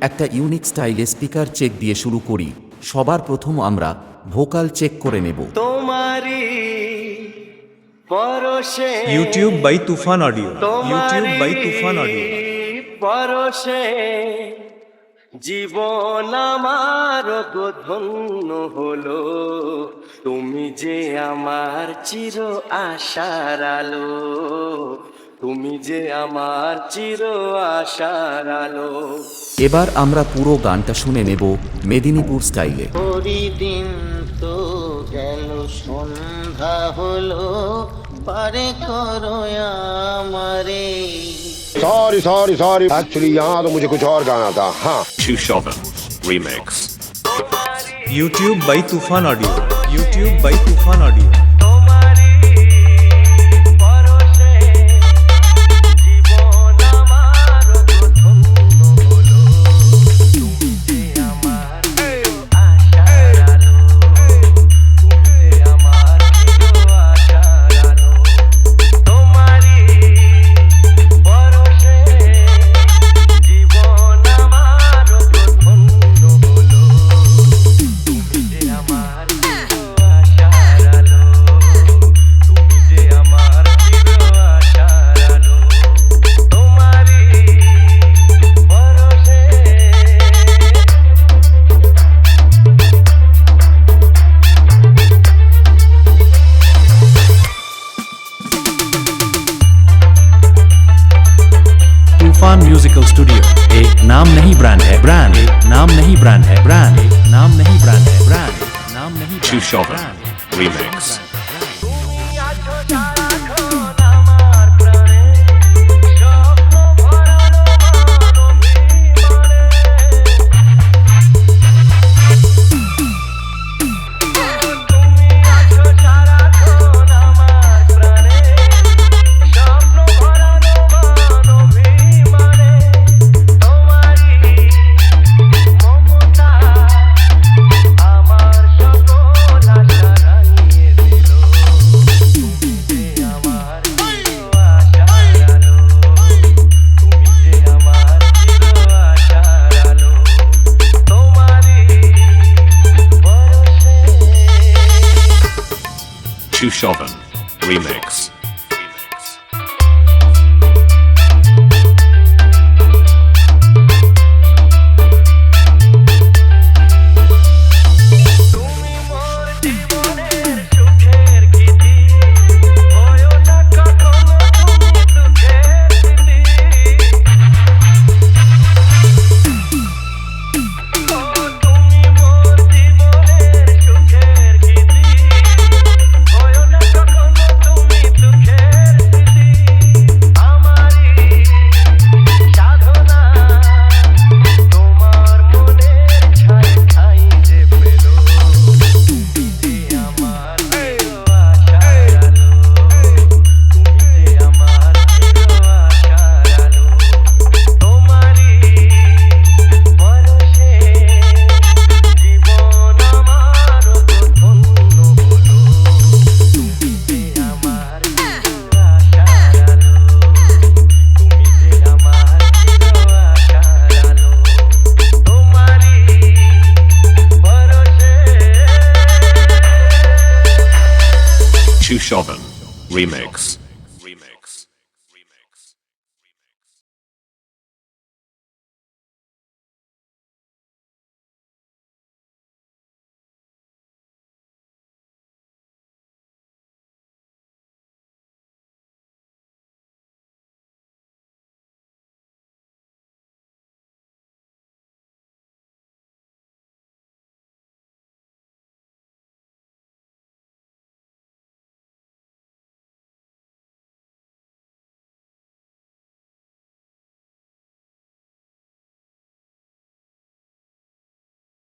একটা ইউনিক স্টাইলে speaker check দিয়ে শুরু করি। সবার প্রথম আমরা ভোকাল চেক করে নেব। তোমারি পরশে YouTube by Tufan audio YouTube by Tufan audio পরশে জীবন আমার ধন্য হলো। তুমি যে আমার চির আশার আলো। তুমি যে আমার চির আশার আলো এবার আমরা পুরো গানটা শুনে নেব মেদিনীপুর স্টাইলে পরিদিন তো গেল সন্ধ্যা হলো পারে করো আমারে सॉरी सॉरी सॉरी एक्चुअली यहाँ तो मुझे कुछ और गाना था हाँ Shushovan Remix. YouTube by Toofan audio YouTube by Toofan audio Tufan musical studio एक नाम नहीं ब्रांड है ब्रांड नाम नहीं ब्रांड है ब्रांड नाम नहीं ब्रांड है ब्रांड नाम नहीं brand Chushoven. Remix. Chushoven. Remix.